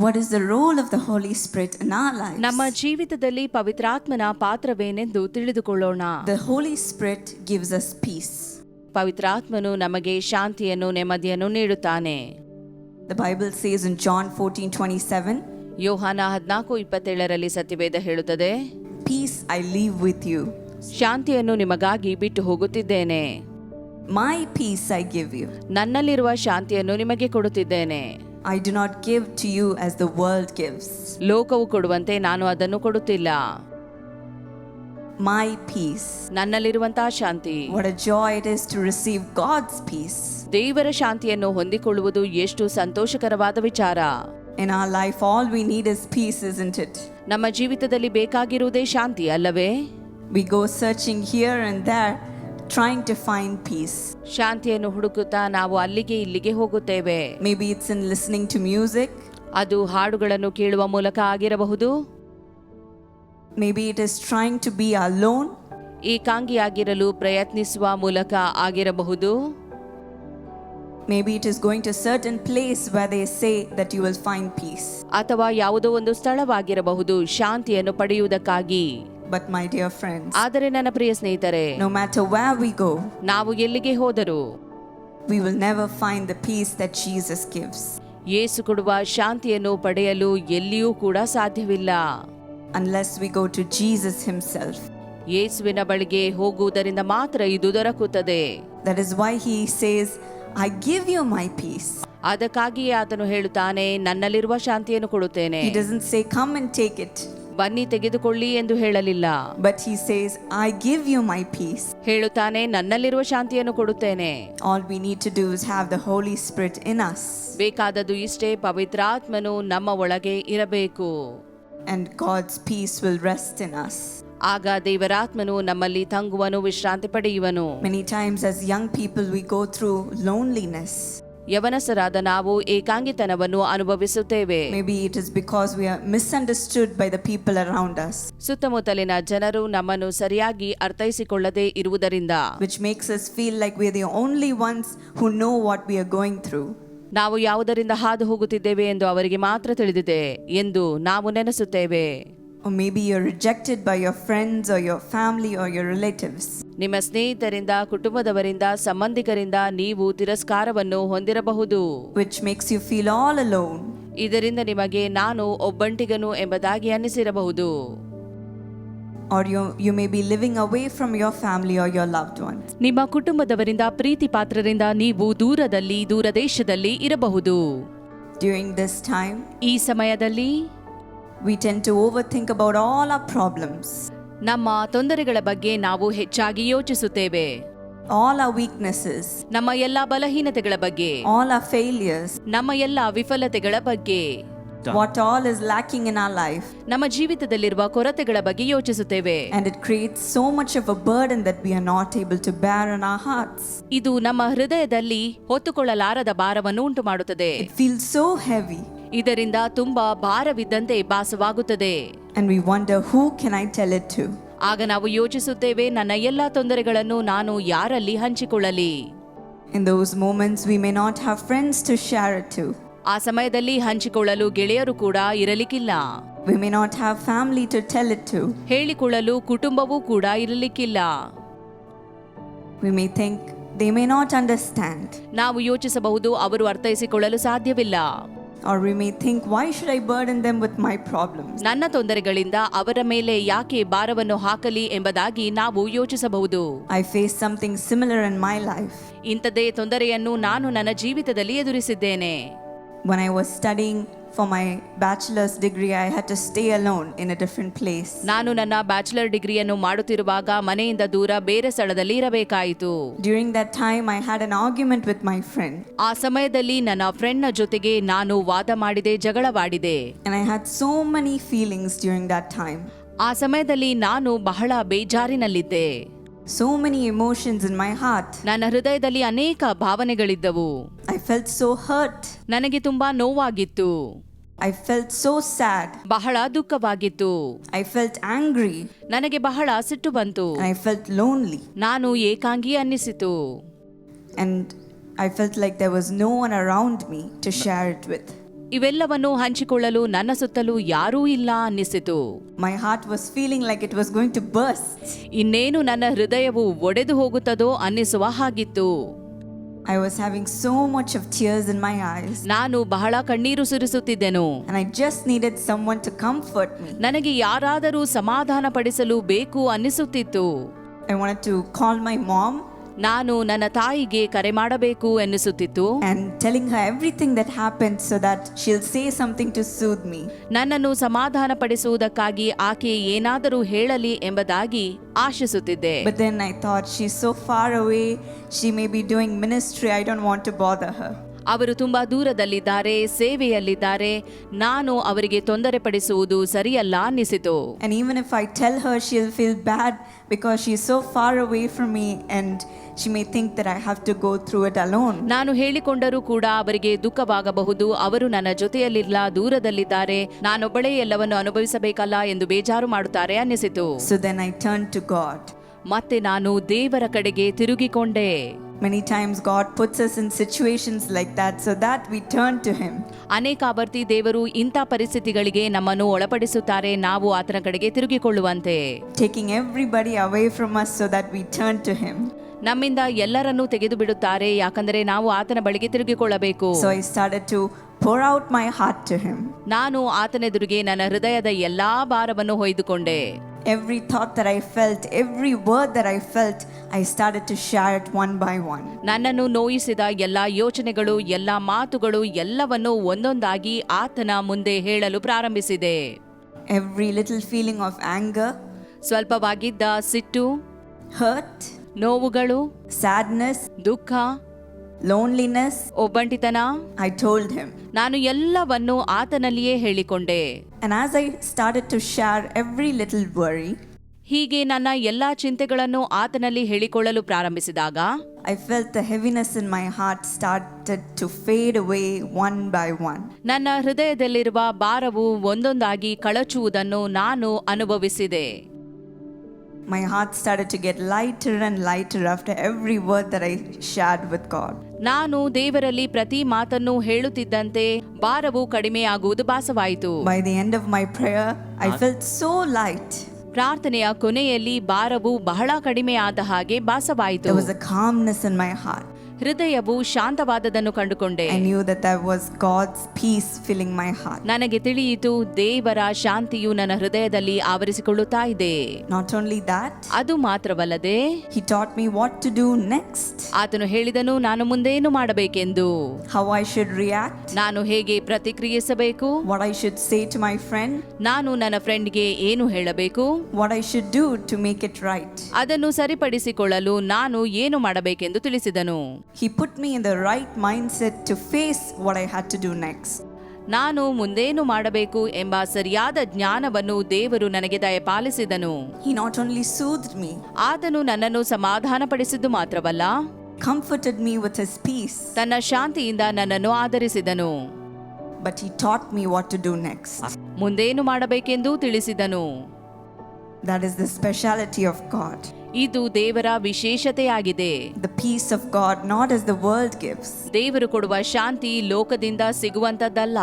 what is the role of the Holy Spirit in our lives. ನಮ್ಮ ಜೀವಿತದಲ್ಲಿ ಪವಿತ್ರಾತ್ಮನ ಪಾತ್ರವೇನೆಂದು ತಿಳಿದುಕೊಳ್ಳೋಣ The Holy Spirit gives us peace. ಪವಿತ್ರಾತ್ಮನು ನಮಗೆ ಶಾಂತಿಯನ್ನು ನೆಮ್ಮದಿಯನ್ನು ನೀಡುತ್ತಾನೆ The Bible says in John 14:27, ಯೋಹಾನ ಹದಿನಾಲ್ಕು ಇಪ್ಪತ್ತೇಳರಲ್ಲಿ ಸತ್ಯವೇದ ಹೇಳುತ್ತದೆ "Peace I leave with you. ಶಾಂತಿಯನ್ನು ನಿಮಗಾಗಿ ಬಿಟ್ಟು ಹೋಗುತ್ತಿದ್ದೇನೆ My peace I give you. ನನ್ನಲ್ಲಿರುವ ಶಾಂತಿಯನ್ನು ನಿಮಗೆ ಕೊಡುತ್ತಿದ್ದೇನೆ I do not give to you as the world gives. ಲೋಕವು ಕೊಡುವಂತೆ ನಾನು ಅದನ್ನು ಕೊಡುತ್ತಿಲ್ಲ My peace. ನನ್ನಲ್ಲಿರುವಂತಹ Shanti What a joy it is to receive God's peace. ದೇವರ ಶಾಂತಿಯನ್ನು ಹೊಂದಿಕೊಳ್ಳುವುದು ಎಷ್ಟು ಸಂತೋಷಕರವಾದ ವಿಚಾರ In our life, all we need is peace, isn't it? ನಮ್ಮ ಜೀವಿತದಲ್ಲಿ ಬೇಕಾಗಿರುವುದೇ ಶಾಂತಿ ಅಲ್ಲವೇ We go searching here and there, trying to find peace. ಶಾಂತಿಯನ್ನು ಹುಡುಕುತ್ತಾ ನಾವು ಅಲ್ಲಿಗೆ ಇಲ್ಲಿಗೆ ಹೋಗುತ್ತೇವೆ Maybe it's in listening to music, ಅದು ಹಾಡುಗಳನ್ನು ಕೇಳುವ ಮೂಲಕ ಆಗಿರಬಹುದು maybe it is trying to be alone, ಏಕಾಂಗಿಯಾಗಿರಲು ಪ್ರಯತ್ನಿಸುವ ಮೂಲಕ ಆಗಿರಬಹುದು maybe it is going to a certain place where they say that you will find peace. ಅಥವಾ ಯಾವುದೋ ಒಂದು ಸ್ಥಳವಾಗಿರಬಹುದು ಶಾಂತಿಯನ್ನು ಪಡೆಯುವುದಕ್ಕಾಗಿ But, my dear friends, ಆದರೆ ನನ್ನ ಪ್ರಿಯ ಸ್ನೇಹಿತರೆ no matter where we go, ನಾವು ಎಲ್ಲಿಗೆ ಹೋದರೂ we will never find the peace that Jesus gives ಯೇಸು ಕೊಡುವ ಶಾಂತಿಯನ್ನು ಪಡೆಯಲು ಎಲ್ಲಿಯೂ ಕೂಡ ಸಾಧ್ಯವಿಲ್ಲ unless we go to Jesus Himself. ಯೇಸುವಿನ ಬಳಿಗೆ ಹೋಗುವುದರಿಂದ ಮಾತ್ರ ಇದು ದೊರಕುತ್ತದೆ That is why He says, I give you my peace. ಅದಕ್ಕಾಗಿಯೇ ಆತನು ಹೇಳುತ್ತಾನೆ ನನ್ನಲ್ಲಿರುವ ಶಾಂತಿಯನ್ನು ಕೊಡುತ್ತೇನೆ He doesn't say, Come and take it. ಬನ್ನಿ ತೆಗೆದುಕೊಳ್ಳಿ ಎಂದು ಹೇಳಲಿಲ್ಲ. But he says I give you my peace ಹೇಳುತ್ತಾನೆ ನನ್ನಲ್ಲಿರುವ ಶಾಂತಿಯನ್ನು ಕೊಡುತ್ತೇನೆ. All we need to do have the Holy Spirit in us ಬೇಕಾದದ್ದು ಇಷ್ಟೇ ಪವಿತ್ರಾತ್ಮನು ನಮ್ಮ ಒಳಗೆ ಇರಬೇಕು. And God's peace will rest in us ಆಗ ದೇವರಾತ್ಮನು ನಮ್ಮಲ್ಲಿ ತಂಗುವನು ವಿಶ್ರಾಂತಿ ಪಡೆಯುವನು. Many times young people we go through loneliness ಯವನಸರಾದ ನಾವು ಏಕಾಂಗಿತನವನ್ನು ಅನುಭವಿಸುತ್ತೇವೆ. Maybe it is because we are miss by the people around us ಸುತ್ತಮುತ್ತಲಿನ ಜನರು ನಮ್ಮನ್ನು ಸರಿಯಾಗಿ ಅರ್ಥೈಸಿಕೊಳ್ಳದೇ ಇರುವುದರಿಂದ. Which makes us feel like we are the only ones who know what we are going through. ನಾವು ಯಾವುದರಿಂದ ಹಾದು ಹೋಗುತ್ತಿದ್ದೇವೆ ಎಂದು ಅವರಿಗೆ ಮಾತ್ರ ತಿಳಿದಿದೆ ಎಂದು ನಾವು ನೆನೆಸುತ್ತೇವೆ. Or maybe you're rejected by your friends or your family or your relatives. ನಿಮ್ಮ ಸ್ನೇಹಿತರಿಂದ ಕುಟುಂಬದವರಿಂದ ಸಂಬಂಧಿಕರಿಂದ ನೀವು ತಿರಸ್ಕಾರವನ್ನು ಹೊಂದಿರಬಹುದು which makes you feel all alone. ಇದರಿಂದ ನಿಮಗೆ ನಾನು ಒಬ್ಬಂಟಿಗನು ಎಂಬುದಾಗಿ ಅನಿಸಿರಬಹುದು Or you, you may be living away from your family or your loved ones. ನಿಮ್ಮ ಕುಟುಂಬದವರಿಂದ ಪ್ರೀತಿ ಪಾತ್ರರಿಂದ ನೀವು ದೂರದಲ್ಲಿ ದೂರದೇಶದಲ್ಲಿ ಇರಬಹುದು During this time, ಈ ಸಮಯದಲ್ಲಿ we tend to overthink about all our problems, ನಮ್ಮ ತೊಂದರೆಗಳ ಬಗ್ಗೆ ನಾವು ಹೆಚ್ಚಾಗಿ ಯೋಚಿಸುತ್ತೇವೆ all our weaknesses, ನಮ್ಮ ಎಲ್ಲ ಬಲಹೀನತೆಗಳ ಬಗ್ಗೆ all our failures, ನಮ್ಮ ಎಲ್ಲ ವಿಫಲತೆಗಳ ಬಗ್ಗೆ what all is lacking in our life. ನಮ್ಮ ಜೀವಿತದಲ್ಲಿರುವ ಕೊರತೆಗಳ ಬಗ್ಗೆ ಯೋಚಿಸುತ್ತೇವೆ And it creates so much of a burden that we are not able to bear on our hearts. ಇದು ನಮ್ಮ ಹೃದಯದಲ್ಲಿ ಹೊತ್ತುಕೊಳ್ಳಲಾರದ ಭಾರವನ್ನು ಉಂಟು ಮಾಡುತ್ತದೆ It feels so heavy. ಇದರಿಂದ ತುಂಬಾ ಭಾರವಿದ್ದಂತೆ ಭಾಸವಾಗುತ್ತದೆ And we wonder, who can I tell it to? ಆಗ ನಾವು ಯೋಚಿಸುತ್ತೇವೆ ನನ್ನ ಎಲ್ಲಾ ತೊಂದರೆಗಳನ್ನು ನಾನು ಯಾರಲ್ಲಿ ಹಂಚಿಕೊಳ್ಳಲಿ In those moments, we may not have friends to share it to. ಆ ಸಮಯದಲ್ಲಿ ಹಂಚಿಕೊಳ್ಳಲು ಗೆಳೆಯರು ಕೂಡ ಇರಲಿಕ್ಕಿಲ್ಲ We may not have family to tell it to. ಹೇಳಿಕೊಳ್ಳಲು ಕುಟುಂಬವೂ ಕೂಡ ಇರಲಿಕ್ಕಿಲ್ಲ We may think they may not understand. ನಾವು ಯೋಚಿಸಬಹುದು ಅವರು ಅರ್ಥೈಸಿಕೊಳ್ಳಲು ಸಾಧ್ಯವಿಲ್ಲ Or we may think, why should I burden them with my problems? ನನ್ನ ತೊಂದರೆಗಳಿಂದ ಅವರ ಮೇಲೆ ಯಾಕೆ ಭಾರವನ್ನು ಹಾಕಲಿ ಎಂಬುದಾಗಿ ನಾವು ಯೋಚಿಸಬಹುದು I faced something similar in my life. ಇಂಥದೇ ತೊಂದರೆಯನ್ನು ನಾನು ನನ್ನ ಜೀವಿತದಲ್ಲಿ ಎದುರಿಸಿದ್ದೇನೆ When I was studying for my bachelor's degree, I had to stay alone in a different place. ನಾನು ನನ್ನ ಬ್ಯಾಚುಲರ್ ಡಿಗ್ರಿಯನ್ನು ಮಾಡುತ್ತಿರುವಾಗ ಮನೆಯಿಂದ ದೂರ ಬೇರೆ ಸ್ಥಳದಲ್ಲಿ ಇರಬೇಕಾಯಿತು During that time, I had an argument with my friend, ಆ ಸಮಯದಲ್ಲಿ ನನ್ನ ಫ್ರೆಂಡ್ನ ಜೊತೆಗೆ ನಾನು ವಾದ ಮಾಡಿದೆ ಜಗಳವಾಡಿದೆ and I had so many feelings during that time. ಆ ಸಮಯದಲ್ಲಿ ನಾನು ಬಹಳ ಬೇಜಾರಿನಲ್ಲಿದ್ದೆ So many emotions in my heart. ನನ್ನ ಹೃದಯದಲ್ಲಿ ಅನೇಕ ಭಾವನೆಗಳಿದ್ದವು I felt so hurt. ನನಗೆ ತುಂಬಾ ನೋವಾಗಿತ್ತು I ಫೆಲ್ಟ್ ಸೋ ಸ್ಯಾಡ್ ಬಹಳ ದುಃಖವಾಗಿತ್ತು. ಐ ಫೆಲ್ಟ್ ಆಂಗ್ರಿ ನನಗೆ ಬಹಳ ಸಿಟ್ಟು ಬಂತು. I I lonely lonely. ನಾನು ಏಕಾಂಗಿ ಅನ್ನಿಸಿತು. And I felt like there was no one around me to share it with ಇವೆಲ್ಲವನ್ನು ಹಂಚಿಕೊಳ್ಳಲು ನನ್ನ ಸುತ್ತಲೂ ಯಾರೂ ಇಲ್ಲ ಅನ್ನಿಸಿತು. My heart was feeling like it was going to burst ಇನ್ನೇನು ನನ್ನ ಹೃದಯವು ಒಡೆದು ಹೋಗುತ್ತದೋ ಅನ್ನಿಸುವ ಹಾಗಿತ್ತು. I was having so much of tears in my eyes, ನಾನು ಬಹಳ ಕಣ್ಣೀರು ಸುರಿಸುತ್ತಿದ್ದೆನು and I just needed someone to comfort me. ನನಗೆ ಯಾರಾದರೂ ಸಮಾಧಾನ ಪಡಿಸಲು ಬೇಕು ಅನ್ನಿಸುತ್ತಿತ್ತು I wanted to call my mom ನಾನು ನನ್ನ ತಾಯಿಗೆ ಕರೆ ಮಾಡಬೇಕು ಎನ್ನಿಸುತ್ತಿತ್ತು and telling her everything that happened so that she'll say something to soothe me. ನನ್ನನ್ನು ಸಮಾಧಾನ ಪಡಿಸುವುದಕ್ಕಾಗಿ ಆಕೆ ಏನಾದರೂ ಹೇಳಲಿ ಎಂಬುದಾಗಿ ಆಶಿಸುತ್ತಿದ್ದೆ But then I thought, she's so far away, she may be doing ministry, I don't want to bother her. ಅವರು ತುಂಬ ದೂರದಲ್ಲಿದ್ದಾರೆ ಸೇವೆಯಲ್ಲಿದ್ದಾರೆ. ನಾನು ಅವರಿಗೆ ತೊಂದರೆ ಪಡಿಸುವುದು ಸರಿಯಲ್ಲ ಅನ್ನಿಸಿತು. And even if I tell her, she'll feel bad because she's so far away from me and she may think that I have to go through it alone. ನಾನು ಹೇಳಿಕೊಂಡರೂ ಕೂಡ ಅವರಿಗೆ ದುಃಖವಾಗಬಹುದು. ಅವರು ನನ್ನ ಜೊತೆಯಲ್ಲಿಲ್ಲ ದೂರದಲ್ಲಿದ್ದಾರೆ. ನಾನೊಬ್ಬಳೇ ಎಲ್ಲವನ್ನು ಅನುಭವಿಸಬೇಕಲ್ಲ ಎಂದು ಬೇಜಾರು ಮಾಡುತ್ತಾರೆ ಅನ್ನಿಸಿತು. So then I turned to God. ಮತ್ತೆ ನಾನು ದೇವರ ಕಡೆಗೆ ತಿರುಗಿಕೊಂಡೆ. Many times God puts us in situations like that so that we turn to Him. ಅನೇಕ ಆವರ್ತಿ ದೇವರು ಇಂಥ ಪರಿಸ್ಥಿತಿಗಳಿಗೆ ನಮ್ಮನ್ನು ಒಳಪಡಿಸುತ್ತಾರೆ ನಾವು ಆತನ ಕಡೆಗೆ ತಿರುಗಿಕೊಳ್ಳುವಂತೆ taking everybody away from us so that we turn to Him. ನಮ್ಮಿಂದ ಎಲ್ಲರನ್ನೂ ತೆಗೆದು ಬಿಡುತ್ತಾರೆ ಯಾಕಂದರೆ ನಾವು ಆತನ ಬಳಿಗೆ ತಿರುಗಿಕೊಳ್ಳಬೇಕು So I started to pour out my heart to Him. ನಾನು ಆತನೆದುರಿಗೆ ನನ್ನ ಹೃದಯದ ಎಲ್ಲಾ ಭಾರವನ್ನು ಹೊಯ್ದುಕೊಂಡೆ Every thought that I felt, every word that I felt, I started to share it one by one. ನನ್ನನ್ನು ನೋಯಿಸಿದ ಎಲ್ಲಾ ಯೋಚನೆಗಳು ಎಲ್ಲಾ ಮಾತುಗಳು ಎಲ್ಲವನ್ನು ಒಂದೊಂದಾಗಿ ಆತನ ಮುಂದೆ ಹೇಳಲು ಪ್ರಾರಂಭಿಸಿದೆ Every little feeling of anger, ಸ್ವಲ್ಪವಾಗಿದ್ದ ಸಿಟ್ಟು hurt, ನೋವುಗಳು sadness, ದುಃಖ loneliness, ಒಬ್ಬಂಟಿತನ I told Him. ನಾನು ಎಲ್ಲವನ್ನು ಆತನಲ್ಲಿಯೇ ಹೇಳಿಕೊಂಡೆ And as I started to share every little worry, ಹೀಗೆ ನನ್ನ ಎಲ್ಲಾ ಚಿಂತೆಗಳನ್ನು ಆತನಲ್ಲಿ ಹೇಳಿಕೊಳ್ಳಲು ಪ್ರಾರಂಭಿಸಿದಾಗ I felt the heaviness in my heart started to fade away one by one. ನನ್ನ ಹೃದಯದಲ್ಲಿರುವ ಭಾರವು ಒಂದೊಂದಾಗಿ ಕಳಚುವುದನ್ನು ನಾನು ಅನುಭವಿಸಿದೆ My heart started to get lighter and lighter after every word that I shared with God. ನಾನು ದೇವರಲ್ಲಿ ಪ್ರತಿ ಮಾತನ್ನು ಹೇಳುತ್ತಿದ್ದಂತೆ ಭಾರವು ಕಡಿಮೆಯಾಗುವುದು ಭಾಸವಾಯಿತು By the end of my prayer, I felt so light. ಪ್ರಾರ್ಥನೆಯ ಕೊನೆಯಲ್ಲಿ ಭಾರವು ಬಹಳ ಕಡಿಮೆಯಾದ ಆದ ಹಾಗೆ ಭಾಸವಾಯಿತು There was a calmness in my heart. ಹೃದಯವು ಶಾಂತವಾದದನ್ನು ಕಂಡುಕೊಂಡೆ I knew that there was God's peace filling my heart. ನನಗೆ ತಿಳಿಯಿತು ದೇವರ ಶಾಂತಿಯು ನನ್ನ ಹೃದಯದಲ್ಲಿ ಆವರಿಸಿಕೊಳ್ಳುತ್ತಾ ಇದೆ Not only that, ಅದು ಮಾತ್ರವಲ್ಲದೆ He taught me what to do next, ಆತನು ಹೇಳಿದನು ನಾನು ಮುಂದೇನು ಮಾಡಬೇಕೆಂದು how I should react, ನಾನು ಹೇಗೆ ಪ್ರತಿಕ್ರಿಯಿಸಬೇಕು what I should say to my friend, ನಾನು ನನ್ನ ಫ್ರೆಂಡ್ಗೆ ಏನು ಹೇಳಬೇಕು what I should do to make it right. ಅದನ್ನು ಸರಿಪಡಿಸಿಕೊಳ್ಳಲು ನಾನು ಏನು ಮಾಡಬೇಕೆಂದು ತಿಳಿಸಿದನು He put me in the right mindset to face what I had to do next. ನಾನು ಮುಂದೇನು ಮಾಡಬೇಕು ಎಂಬ ಸರಿಯಾದ ಜ್ಞಾನವನ್ನು ದೇವರು ನನಗೆ ದಯಪಾಲಿಸಿದನು He not only soothed me, ಆತನು ನನ್ನನ್ನು ಸಮಾಧಾನಪಡಿಸಿದ್ದು ಮಾತ್ರವಲ್ಲ comforted me with His peace, ತನ್ನ ಶಾಂತಿಯಿಂದ ನನ್ನನ್ನು ಆಧರಿಸಿದನು but He taught me what to do next. ಮುಂದೇನು ಮಾಡಬೇಕೆಂದು ತಿಳಿಸಿದನು That is the speciality of God. ಇದು ದೇವರ ವಿಶೇಷತೆಯಾಗಿದೆ The peace of God, not as the world gives, ದೇವರು ಕೊಡುವ ಶಾಂತಿ ಲೋಕದಿಂದ ಸಿಗುವಂತದ್ದಲ್ಲ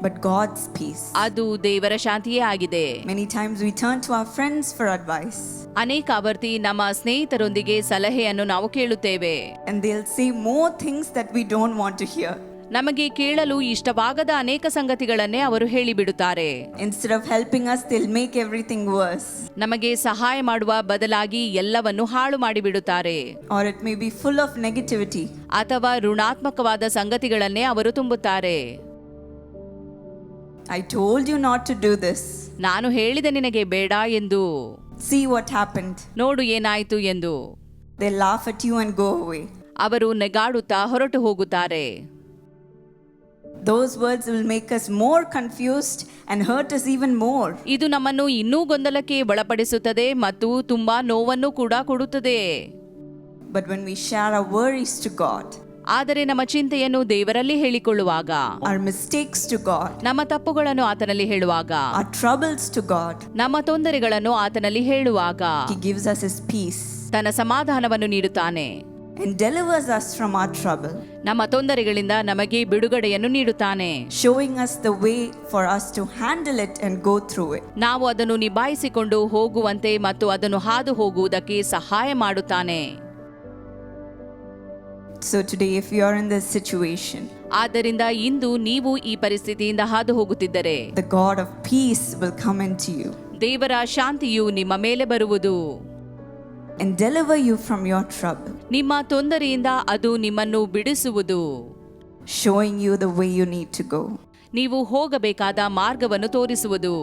but God's peace. ಅದು ದೇವರ ಶಾಂತಿಯೇ ಆಗಿದೆ Many times we turn to our friends for advice, ಅನೇಕ ಆವರ್ತಿ ನಮ್ಮ ಸ್ನೇಹಿತರೊಂದಿಗೆ ಸಲಹೆಯನ್ನು ನಾವು ಕೇಳುತ್ತೇವೆ and they'll say more things that we don't want to hear. ನಮಗೆ ಕೇಳಲು ಇಷ್ಟವಾಗದ ಅನೇಕ ಸಂಗತಿಗಳನ್ನೇ ಅವರು ಹೇಳಿಬಿಡುತ್ತಾರೆ Instead of helping us, they'll make everything worse. ನಮಗೆ ಸಹಾಯ ಮಾಡುವ ಬದಲಾಗಿ ಎಲ್ಲವನ್ನು ಹಾಳು ಮಾಡಿಬಿಡುತ್ತಾರೆ Or it may be full of negativity. ಅಥವಾ ಋಣಾತ್ಮಕವಾದ ಸಂಗತಿಗಳನ್ನೇ ಅವರು ತುಂಬುತ್ತಾರೆ I told you not to do this. ನಾನು ಹೇಳಿದೆ ನಿನಗೆ ಬೇಡ ಎಂದು See what happened. ನೋಡು ಏನಾಯಿತು ಎಂದು They laugh at you and go away. ಅವರು ನೆಗಾಡುತ್ತಾ ಹೊರಟು ಹೋಗುತ್ತಾರೆ Those words will make us more confused and hurt us even more. ಇದು ನಮ್ಮನ್ನು ಇನ್ನೂ ಗೊಂದಲಕ್ಕೆ ಒಳಪಡಿಸುತ್ತದೆ ಮತ್ತು ತುಂಬಾ ನೋವನ್ನು ಕೂಡ ಕೊಡುತ್ತದೆ But when we share our worries to God, ಆದರೆ ನಮ್ಮ ಚಿಂತೆಯನ್ನು ದೇವರಲ್ಲಿ ಹೇಳಿಕೊಳ್ಳುವಾಗ our mistakes to God, ನಮ್ಮ ತಪ್ಪುಗಳನ್ನು ಆತನಲ್ಲಿ ಹೇಳುವಾಗ our troubles to God, ನಮ್ಮ ತೊಂದರೆಗಳನ್ನು ಆತನಲ್ಲಿ ಹೇಳುವಾಗ He gives us His peace. ತನ್ನ ಸಮಾಧಾನವನ್ನು ನೀಡುತ್ತಾನೆ and delivers us from our trouble, ನಮ್ಮ ತೊಂದರೆಗಳಿಂದ ನಮಗೆ ಬಿಡುಗಡೆಯನ್ನು ನೀಡುತ್ತಾನೆ showing us the way for us to handle it and go through it. ನಾವು ಅದನ್ನು ನಿಭಾಯಿಸಿಕೊಂಡು ಹೋಗುವಂತೆ ಮತ್ತು ಅದನ್ನು ಹಾದು ಹೋಗುವುದಕ್ಕೆ ಸಹಾಯ ಮಾಡುತ್ತಾನೆ So today, if you are in this situation, ಆದ್ದರಿಂದ ಇಂದು ನೀವು ಈ ಪರಿಸ್ಥಿತಿಯಿಂದ ಹಾದು ಹೋಗುತ್ತಿದ್ದರೆ the God of peace will come into you ದೇವರ ಶಾಂತಿಯು ನಿಮ್ಮ ಮೇಲೆ ಬರುವುದು and deliver you from your trouble, ನಿಮ್ಮ ತೊಂದರೆಯಿಂದ ಅದು ನಿಮ್ಮನ್ನು ಬಿಡಿಸುವುದು showing you the way you need to go. ನೀವು ಹೋಗಬೇಕಾದ ಮಾರ್ಗವನ್ನು ತೋರಿಸುವುದು